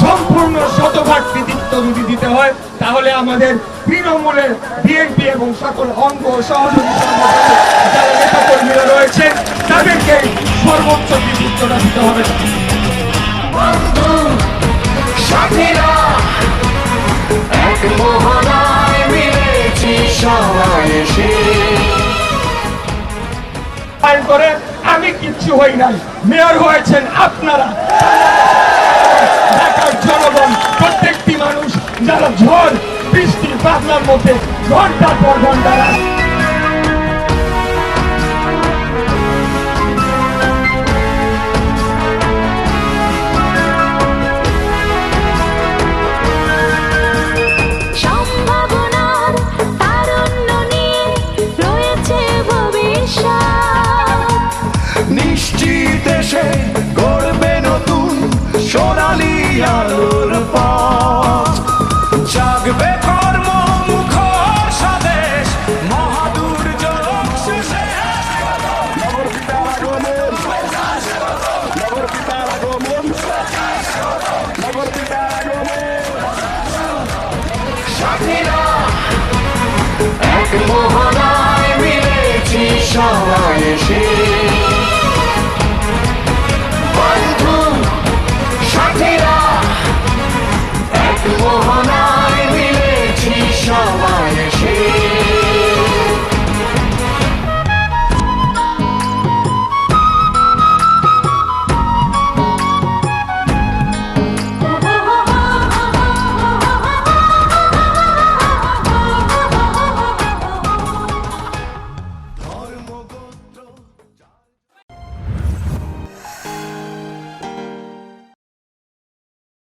সম্পূর্ণ শতভাগ কৃতিত্ব যদি দিতে হয়, তাহলে আমাদের তৃণমূলের বিএনপি এবং সকল অঙ্গ সহযোগী রয়েছে, তাদেরকে সর্বোচ্চ কৃতিত্বটা দিতে হবে। সাথীরা, এক মোহনায় মিলেছি সবাই করে, আমি কিচ্ছু হই নাই। মেয়র হয়েছেন আপনারা। ঢাকার জনগণ, প্রত্যেকটি মানুষ, যারা ঝড় বৃষ্টির পাতলার মধ্যে ঘণ্টার পর ঘণ্টা আগমন নগর আগমন সাথীরা এক মোহনায় মিলেছি সবাই এসে